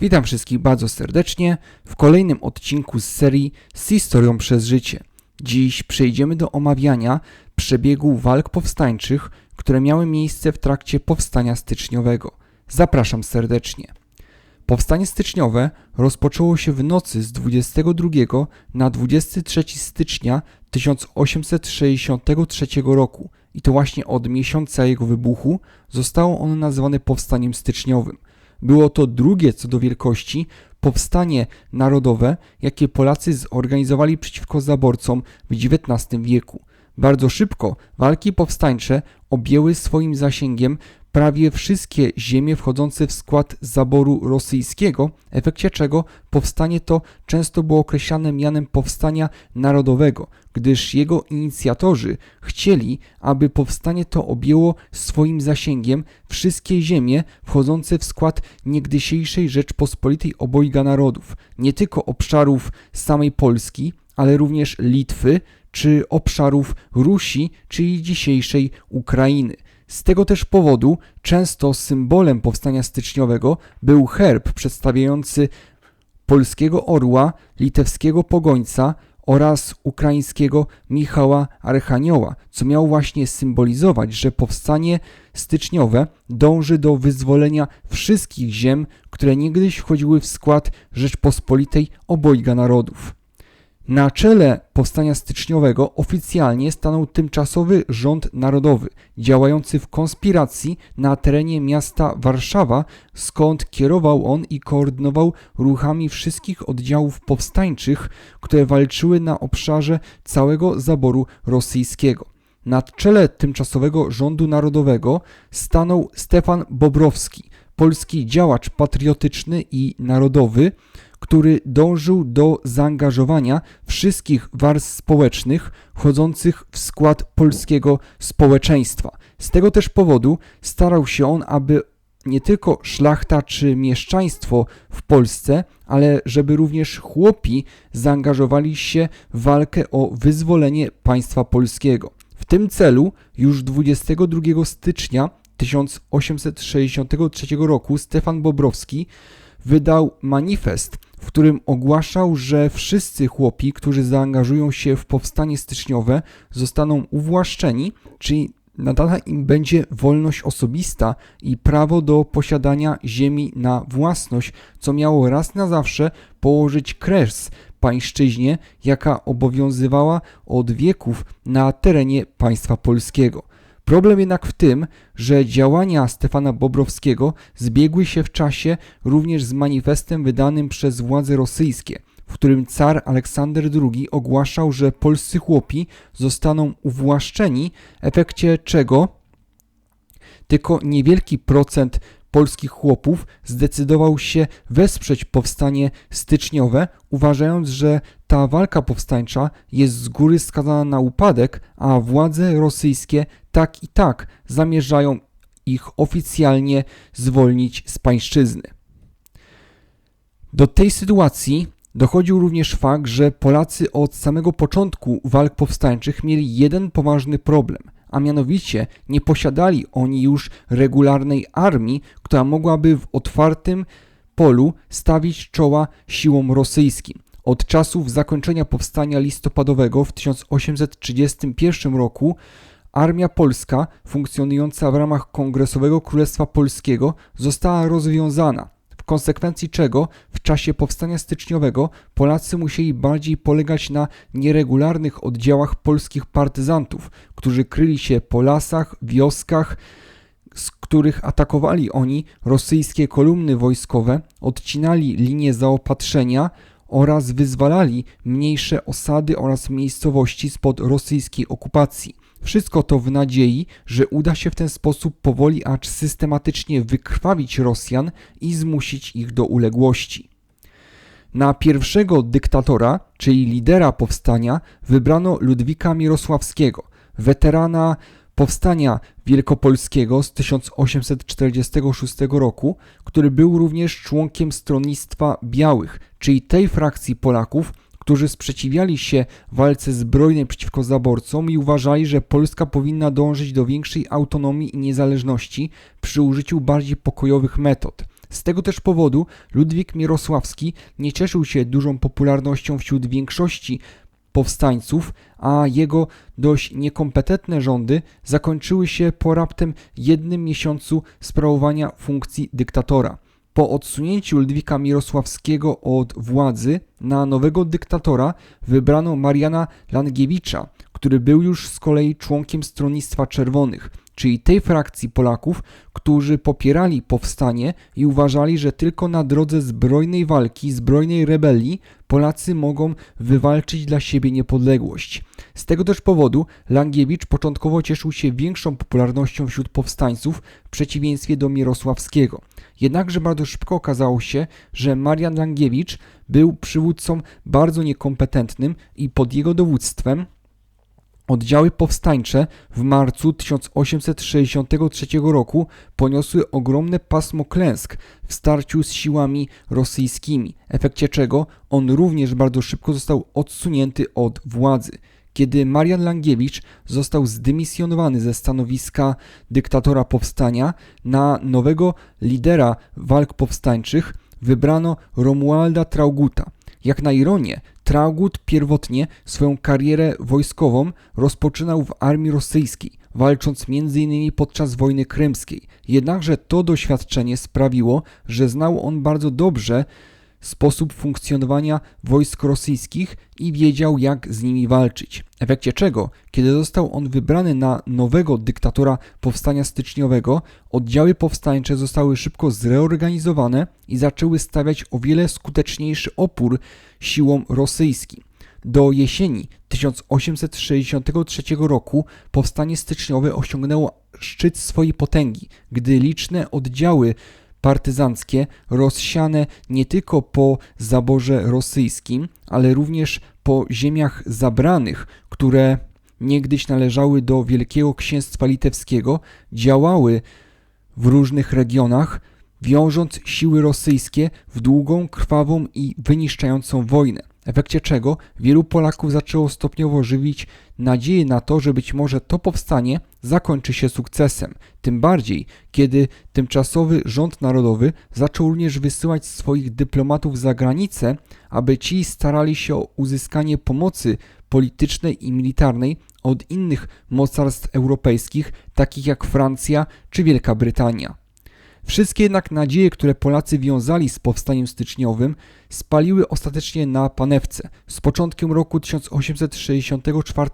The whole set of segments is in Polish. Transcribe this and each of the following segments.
Witam wszystkich bardzo serdecznie w kolejnym odcinku z serii z historią przez życie. Dziś przejdziemy do omawiania przebiegu walk powstańczych, które miały miejsce w trakcie powstania styczniowego. Zapraszam serdecznie. Powstanie styczniowe rozpoczęło się w nocy z 22 na 23 stycznia 1863 roku i to właśnie od miesiąca jego wybuchu zostało ono nazwane powstaniem styczniowym. Było to drugie co do wielkości powstanie narodowe, jakie Polacy zorganizowali przeciwko zaborcom w XIX wieku. Bardzo szybko walki powstańcze objęły swoim zasięgiem prawie wszystkie ziemie wchodzące w skład zaboru rosyjskiego, w efekcie czego powstanie to często było określane mianem powstania narodowego, gdyż jego inicjatorzy chcieli, aby powstanie to objęło swoim zasięgiem wszystkie ziemie wchodzące w skład niegdysiejszej Rzeczpospolitej obojga narodów, nie tylko obszarów samej Polski, ale również Litwy czy obszarów Rusi, czyli dzisiejszej Ukrainy. Z tego też powodu często symbolem powstania styczniowego był herb przedstawiający polskiego orła, litewskiego pogońca oraz ukraińskiego Michała Archanioła, co miało właśnie symbolizować, że powstanie styczniowe dąży do wyzwolenia wszystkich ziem, które niegdyś wchodziły w skład Rzeczpospolitej obojga narodów. Na czele powstania styczniowego oficjalnie stanął tymczasowy rząd narodowy, działający w konspiracji na terenie miasta Warszawa, skąd kierował on i koordynował ruchami wszystkich oddziałów powstańczych, które walczyły na obszarze całego zaboru rosyjskiego. Na czele tymczasowego rządu narodowego stanął Stefan Bobrowski, polski działacz patriotyczny i narodowy, który dążył do zaangażowania wszystkich warstw społecznych wchodzących w skład polskiego społeczeństwa. Z tego też powodu starał się on, aby nie tylko szlachta czy mieszczaństwo w Polsce, ale żeby również chłopi zaangażowali się w walkę o wyzwolenie państwa polskiego. W tym celu już 22 stycznia 1863 roku Stefan Bobrowski wydał manifest, w którym ogłaszał, że wszyscy chłopi, którzy zaangażują się w powstanie styczniowe, zostaną uwłaszczeni, czyli nadana im będzie wolność osobista i prawo do posiadania ziemi na własność, co miało raz na zawsze położyć kres pańszczyźnie, jaka obowiązywała od wieków na terenie państwa polskiego. Problem jednak w tym, że działania Stefana Bobrowskiego zbiegły się w czasie również z manifestem wydanym przez władze rosyjskie, w którym car Aleksander II ogłaszał, że polscy chłopi zostaną uwłaszczeni, efekcie czego tylko niewielki procent polskich chłopów zdecydował się wesprzeć powstanie styczniowe, uważając, że ta walka powstańcza jest z góry skazana na upadek, a władze rosyjskie tak i tak zamierzają ich oficjalnie zwolnić z pańszczyzny. Do tej sytuacji dochodził również fakt, że Polacy od samego początku walk powstańczych mieli jeden poważny problem – a mianowicie nie posiadali oni już regularnej armii, która mogłaby w otwartym polu stawić czoła siłom rosyjskim. Od czasów zakończenia powstania listopadowego w 1831 roku armia polska, funkcjonująca w ramach Kongresowego Królestwa Polskiego, została rozwiązana konsekwencji czego w czasie powstania styczniowego Polacy musieli bardziej polegać na nieregularnych oddziałach polskich partyzantów, którzy kryli się po lasach, wioskach, z których atakowali oni rosyjskie kolumny wojskowe, odcinali linie zaopatrzenia oraz wyzwalali mniejsze osady oraz miejscowości spod rosyjskiej okupacji. Wszystko to w nadziei, że uda się w ten sposób powoli, acz systematycznie wykrwawić Rosjan i zmusić ich do uległości. Na pierwszego dyktatora, czyli lidera powstania, wybrano Ludwika Mirosławskiego, weterana powstania wielkopolskiego z 1846 roku, który był również członkiem stronnictwa białych, czyli tej frakcji Polaków, którzy sprzeciwiali się walce zbrojnej przeciwko zaborcom i uważali, że Polska powinna dążyć do większej autonomii i niezależności przy użyciu bardziej pokojowych metod. Z tego też powodu Ludwik Mirosławski nie cieszył się dużą popularnością wśród większości powstańców, a jego dość niekompetentne rządy zakończyły się po raptem jednym miesiącu sprawowania funkcji dyktatora. Po odsunięciu Ludwika Mirosławskiego od władzy na nowego dyktatora wybrano Mariana Langiewicza, który był już z kolei członkiem Stronnictwa Czerwonych, czyli tej frakcji Polaków, którzy popierali powstanie i uważali, że tylko na drodze zbrojnej walki, zbrojnej rebelii Polacy mogą wywalczyć dla siebie niepodległość. Z tego też powodu Langiewicz początkowo cieszył się większą popularnością wśród powstańców w przeciwieństwie do Mirosławskiego. Jednakże bardzo szybko okazało się, że Marian Langiewicz był przywódcą bardzo niekompetentnym i pod jego dowództwem Oddziały powstańcze w marcu 1863 roku poniosły ogromne pasmo klęsk w starciu z siłami rosyjskimi, w efekcie czego on również bardzo szybko został odsunięty od władzy. Kiedy Marian Langiewicz został zdymisjonowany ze stanowiska dyktatora powstania, na nowego lidera walk powstańczych wybrano Romualda Trauguta. Jak na ironię, Traugud pierwotnie swoją karierę wojskową rozpoczynał w armii rosyjskiej, walcząc m.in. podczas wojny krymskiej. Jednakże to doświadczenie sprawiło, że znał on bardzo dobrze sposób funkcjonowania wojsk rosyjskich i wiedział, jak z nimi walczyć. W efekcie czego, kiedy został on wybrany na nowego dyktatora powstania styczniowego, oddziały powstańcze zostały szybko zreorganizowane i zaczęły stawiać o wiele skuteczniejszy opór siłom rosyjskim. Do jesieni 1863 roku powstanie styczniowe osiągnęło szczyt swojej potęgi, gdy liczne oddziały partyzanckie rozsiane nie tylko po zaborze rosyjskim, ale również po ziemiach zabranych, które niegdyś należały do Wielkiego Księstwa Litewskiego, działały w różnych regionach, wiążąc siły rosyjskie w długą, krwawą i wyniszczającą wojnę efekcie czego wielu Polaków zaczęło stopniowo żywić nadzieję na to, że być może to powstanie zakończy się sukcesem. Tym bardziej, kiedy tymczasowy rząd narodowy zaczął również wysyłać swoich dyplomatów za granicę, aby ci starali się o uzyskanie pomocy politycznej i militarnej od innych mocarstw europejskich, takich jak Francja czy Wielka Brytania. Wszystkie jednak nadzieje, które Polacy wiązali z powstaniem styczniowym, spaliły ostatecznie na panewce. Z początkiem roku 1864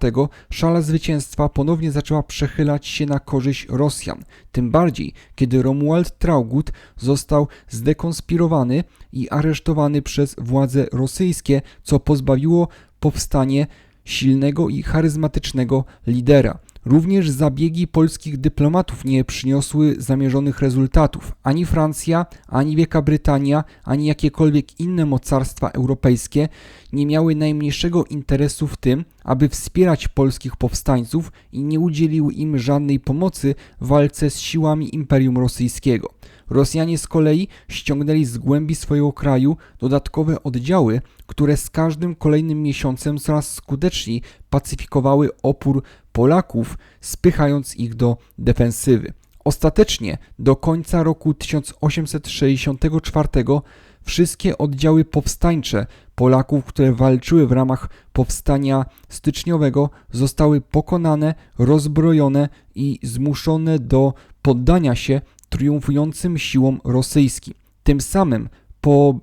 szala zwycięstwa ponownie zaczęła przechylać się na korzyść Rosjan. Tym bardziej, kiedy Romuald Traugud został zdekonspirowany i aresztowany przez władze rosyjskie, co pozbawiło powstanie silnego i charyzmatycznego lidera. Również zabiegi polskich dyplomatów nie przyniosły zamierzonych rezultatów. Ani Francja, ani Wielka Brytania, ani jakiekolwiek inne mocarstwa europejskie nie miały najmniejszego interesu w tym, aby wspierać polskich powstańców i nie udzieliły im żadnej pomocy w walce z siłami Imperium Rosyjskiego. Rosjanie z kolei ściągnęli z głębi swojego kraju dodatkowe oddziały, które z każdym kolejnym miesiącem coraz skuteczniej pacyfikowały opór Polaków, spychając ich do defensywy. Ostatecznie do końca roku 1864 wszystkie oddziały powstańcze Polaków, które walczyły w ramach powstania styczniowego, zostały pokonane, rozbrojone i zmuszone do poddania się triumfującym siłom rosyjskim. Tym samym po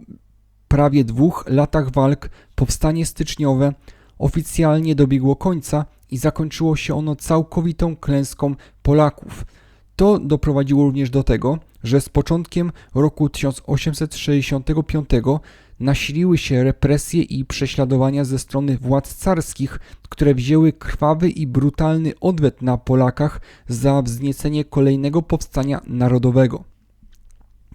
prawie dwóch latach walk powstanie styczniowe oficjalnie dobiegło końca i zakończyło się ono całkowitą klęską Polaków. To doprowadziło również do tego, że z początkiem roku 1865 nasiliły się represje i prześladowania ze strony władz carskich, które wzięły krwawy i brutalny odwet na Polakach za wzniecenie kolejnego powstania narodowego.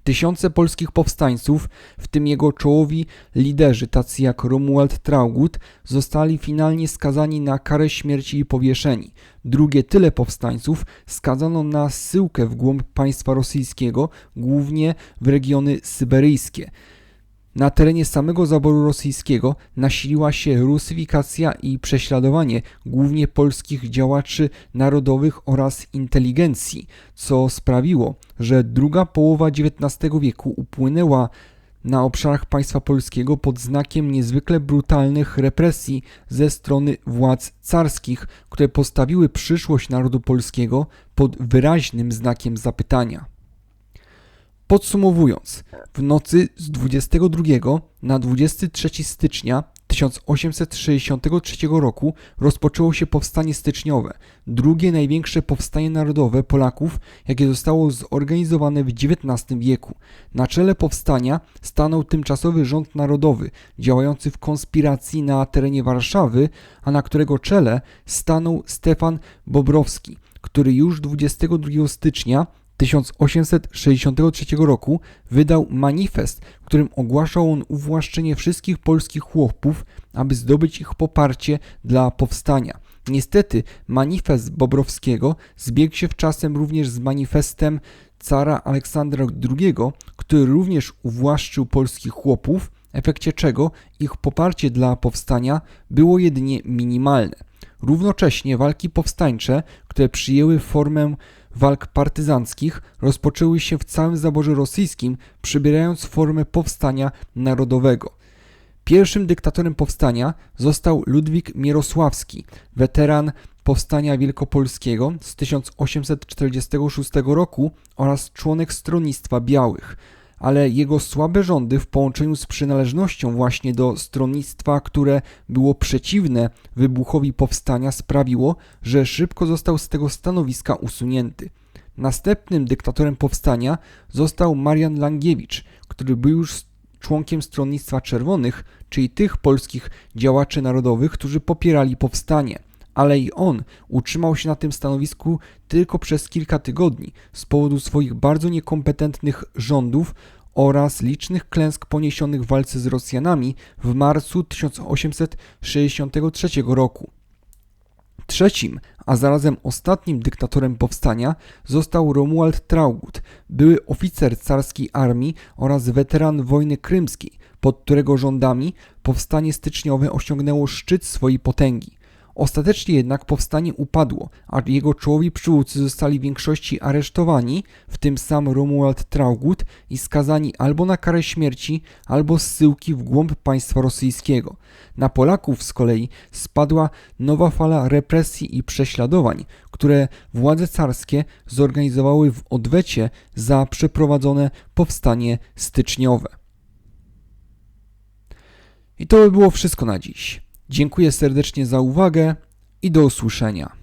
Tysiące polskich powstańców, w tym jego czołowi liderzy, tacy jak Romuald Traugud, zostali finalnie skazani na karę śmierci i powieszeni. Drugie tyle powstańców skazano na syłkę w głąb państwa rosyjskiego, głównie w regiony syberyjskie. Na terenie samego zaboru rosyjskiego nasiliła się rusyfikacja i prześladowanie głównie polskich działaczy narodowych oraz inteligencji, co sprawiło, że druga połowa XIX wieku upłynęła na obszarach państwa polskiego pod znakiem niezwykle brutalnych represji ze strony władz carskich, które postawiły przyszłość narodu polskiego pod wyraźnym znakiem zapytania. Podsumowując, w nocy z 22 na 23 stycznia 1863 roku rozpoczęło się powstanie styczniowe, drugie największe powstanie narodowe Polaków, jakie zostało zorganizowane w XIX wieku. Na czele powstania stanął tymczasowy rząd narodowy, działający w konspiracji na terenie Warszawy, a na którego czele stanął Stefan Bobrowski, który już 22 stycznia 1863 roku wydał manifest, w którym ogłaszał on uwłaszczenie wszystkich polskich chłopów, aby zdobyć ich poparcie dla powstania. Niestety manifest Bobrowskiego zbiegł się w czasem również z manifestem cara Aleksandra II, który również uwłaszczył polskich chłopów, efekcie czego ich poparcie dla powstania było jedynie minimalne. Równocześnie walki powstańcze, które przyjęły formę walk partyzanckich rozpoczęły się w całym zaborze rosyjskim, przybierając formę powstania narodowego. Pierwszym dyktatorem powstania został Ludwik Mierosławski, weteran powstania wielkopolskiego z 1846 roku oraz członek Stronnictwa Białych ale jego słabe rządy w połączeniu z przynależnością właśnie do stronnictwa, które było przeciwne wybuchowi powstania, sprawiło, że szybko został z tego stanowiska usunięty. Następnym dyktatorem powstania został Marian Langiewicz, który był już członkiem Stronnictwa Czerwonych, czyli tych polskich działaczy narodowych, którzy popierali powstanie. Ale i on utrzymał się na tym stanowisku tylko przez kilka tygodni z powodu swoich bardzo niekompetentnych rządów oraz licznych klęsk poniesionych w walce z Rosjanami w marcu 1863 roku. Trzecim, a zarazem ostatnim dyktatorem powstania został Romuald Traugott, były oficer carskiej armii oraz weteran wojny krymskiej, pod którego rządami powstanie styczniowe osiągnęło szczyt swojej potęgi. Ostatecznie jednak powstanie upadło, a jego czołowi przywódcy zostali w większości aresztowani, w tym sam Romuald Traugott i skazani albo na karę śmierci, albo zsyłki w głąb państwa rosyjskiego. Na Polaków z kolei spadła nowa fala represji i prześladowań, które władze carskie zorganizowały w odwecie za przeprowadzone powstanie styczniowe. I to by było wszystko na dziś. Dziękuję serdecznie za uwagę i do usłyszenia.